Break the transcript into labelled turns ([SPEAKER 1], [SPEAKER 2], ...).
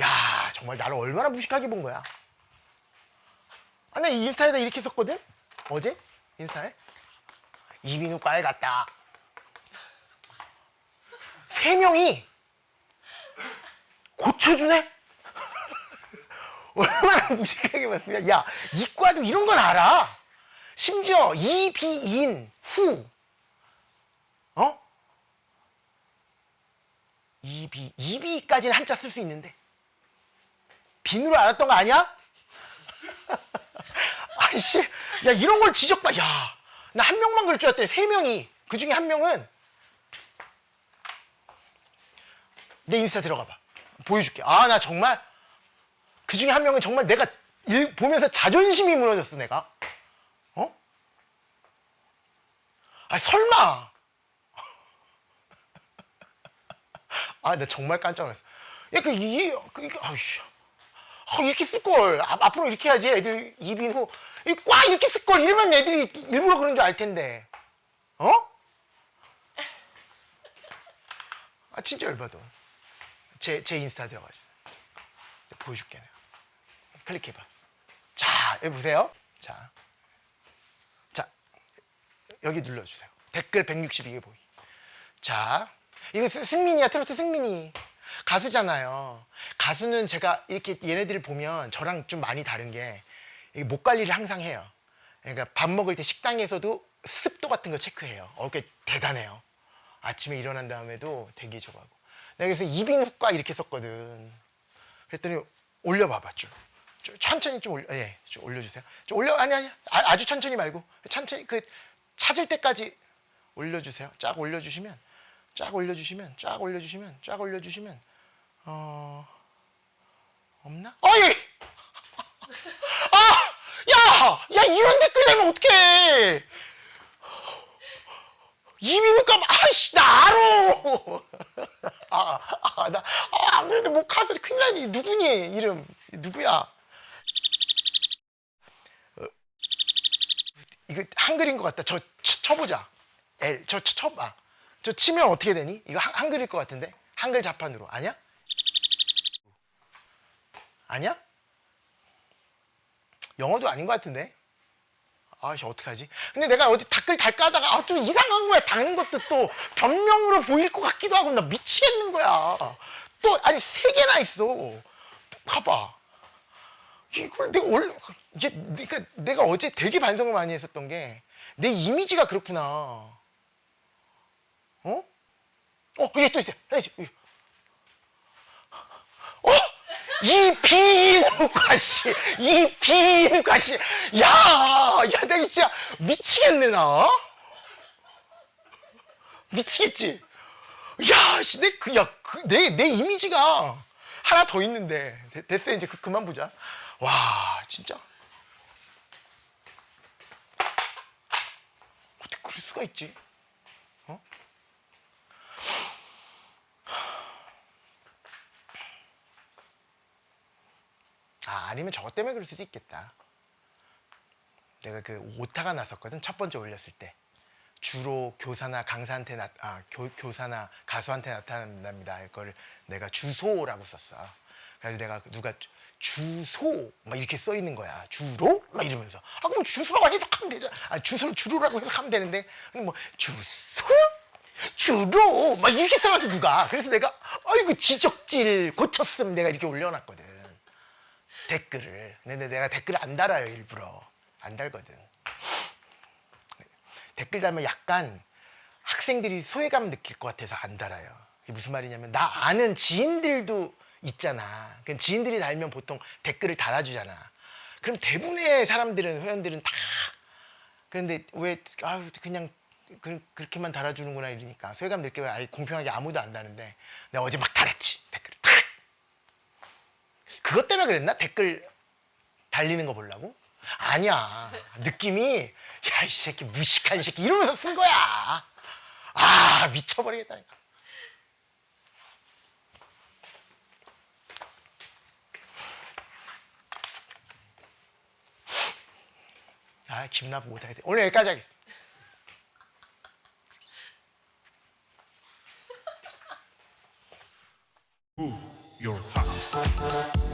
[SPEAKER 1] 야 정말 나를 얼마나 무식하게 본 거야. 아, 나 인스타에다 이렇게 썼거든? 어제? 인스타에? 이비인후과에 갔다. 세 명이 고쳐주네? 얼마나 무식하게 봤으면. 야, 이과도 이런 건 알아. 심지어 이비인 후. 어? 이비, 이비까지는 한자 쓸 수 있는데. 빈으로 알았던 거 아니야? 아이씨, 야, 이런 걸 지적봐. 야, 나 한 명만 그럴 줄 알았더니 세 명이. 그 중에 한 명은 내 인스타 들어가 봐. 보여줄게. 아, 나 정말 그 중에 한 명은 정말 내가 일, 보면서 자존심이 무너졌어, 내가. 어? 아, 설마. 아, 나 정말 깜짝 놀랐어. 야, 그, 이, 그, 이게, 아이 씨. 아, 이렇게 쓸걸. 아, 앞으로 이렇게 해야지. 애들 입인 후. 이꽉 이렇게 쓸걸. 이러면 애들이 일부러 그런 줄 알 텐데. 어? 아, 진짜 열받아. 제, 제 인스타 들어가죠. 보여줄게. 내가. 클릭해봐. 자, 여기 보세요. 자. 자, 여기 눌러주세요. 댓글 162개 보기. 자, 이거 스- 승민이야, 트로트 승민이. 가수잖아요. 가수는 제가 이렇게 얘네들을 보면 저랑 좀 많이 다른 게, 목 관리를 항상 해요. 그러니까 밥 먹을 때 식당에서도 습도 같은 거 체크해요. 어, 그 대단해요. 아침에 일어난 다음에도 대기 저하고. 내가 그래서 이빈 후과 이렇게 썼거든. 그랬더니 올려봐봐 쭉. 쭉 천천히 좀 올려, 예, 좀 올려주세요. 좀 올려, 아니 아니, 아, 주 천천히 말고 천천히 그 찾을 때까지 올려주세요. 쫙 올려주시면, 쫙 올려주시면, 쫙 올려주시면, 쫙 올려주시면, 어 없나? 어 예. 아, 야, 야 이런 댓글 내면 어떡해? 이민우가 아씨 나 알아. 아, 아, 나, 아, 안 그래도 못 가서 큰일 나니. 누구니? 이름. 누구야? 어, 이거 한글인 것 같다. 저 쳐, 쳐보자. L. 저 쳐, 쳐봐. 저 치면 어떻게 되니? 이거 한, 한글일 것 같은데? 한글 자판으로. 아니야? 아니야? 영어도 아닌 것 같은데? 아씨 어떡하지? 근데 내가 어디 댓글 달까다가 아, 좀 이상한 거야. 닦는 것도 또 변명으로 보일 것 같기도 하고 나 미치겠는 거야. 또 아니 세 개나 있어. 봐봐. 이걸 내가 원래 이게 내가 내가 어제 되게 반성을 많이 했었던 게 내 이미지가 그렇구나. 어? 어, 얘또 있어. 야, 이- 어? 이 씨, 이 씨, 야, 야, 내가 진짜 미치겠네 나. 미치겠지. 야, 씨, 내 그, 야, 그, 내, 내 이미지가 하나 더 있는데 데- 됐어 이제 그, 그만 보자. 와, 진짜. 어떻게 그럴 수가 있지? 어? 아, 아니면 저것 때문에 그럴 수도 있겠다. 내가 그 오타가 났었거든. 첫 번째 올렸을 때. 주로 교사나 강사한테 나, 아, 교, 교사나 가수한테 나타난답니다. 이걸 내가 주소라고 썼어. 그래서 내가 누가 주- 주소 막 이렇게 써 있는 거야. 주로? 막 이러면서. 아 그럼 주소라고 해석하면 되잖아. 아 주소를 주로라고 해석하면 되는데 근데 뭐 주소? 주로? 막 이렇게 써놔서 누가. 그래서 내가 아이고 지적질 고쳤음 내가 이렇게 올려놨거든. 댓글을. 근데 내가 댓글을 안 달아요 일부러. 안 달거든. 댓글 달면 약간 학생들이 소외감 느낄 것 같아서 안 달아요. 이게 무슨 말이냐면 나 아는 지인들도 있잖아. 그 지인들이 달면 보통 댓글을 달아주잖아. 그럼 대부분의 사람들은 회원들은 다 그런데 왜 아, 그냥 그, 그렇게만 달아주는구나 이러니까 소외감 아예 공평하게 아무도 안 다는데 내가 어제 막 달았지 댓글을 탁 그것 때문에 그랬나 댓글 달리는 거 보려고? 아니야. 느낌이 야 이 새끼 무식한 새끼 이러면서 쓴 거야. 아 미쳐버리겠다니까. 아 기분 나쁘고 못하겠다. 오늘 여기까지 하겠습니다.
[SPEAKER 2] House. Your house.